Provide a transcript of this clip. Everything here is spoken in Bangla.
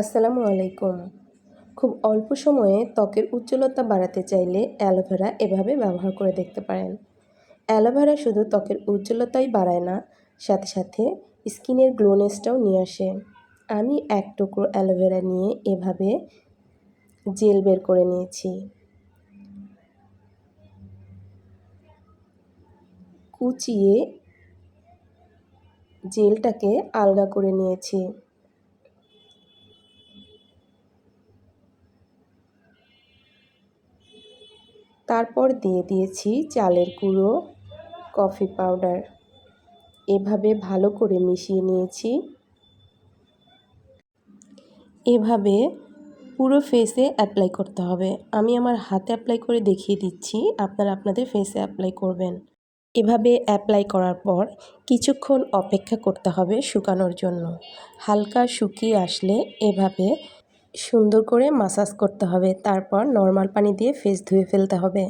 আসসালামু আলাইকুম। খুব অল্প সময়ে ত্বকের উজ্জ্বলতা বাড়াতে চাইলে অ্যালোভেরা এভাবে ব্যবহার করে দেখতে পারেন। অ্যালোভেরা শুধু ত্বকের উজ্জ্বলতাই বাড়ায় না, সাথে সাথে স্কিনের গ্লোনেসটাও নিয়ে আসে। আমি এক টুকরো অ্যালোভেরা নিয়ে এভাবে জেল বের করে নিয়েছি। কুচিয়ে জেলটাকে আলগা করে নিয়েছি। তারপর দিয়ে দিয়েছি চালের গুঁড়ো কফি পাউডার এভাবে ভালো করে মিশিয়ে নিয়েছি। এভাবে পুরো ফেসে অ্যাপ্লাই করতে হবে। আমি আমার হাতে অ্যাপ্লাই করে দেখিয়ে দিচ্ছি, আপনারা আপনাদের ফেসে অ্যাপ্লাই করবেন। এভাবে অ্যাপ্লাই করার পর কিছুক্ষণ অপেক্ষা করতে হবে শুকানোর জন্য। হালকা শুকিয়ে আসলে এভাবে সুন্দর করে মাসাজ করতে হবে। তারপর নর্মাল পানি দিয়ে ফেস ধুয়ে ফেলতে হবে।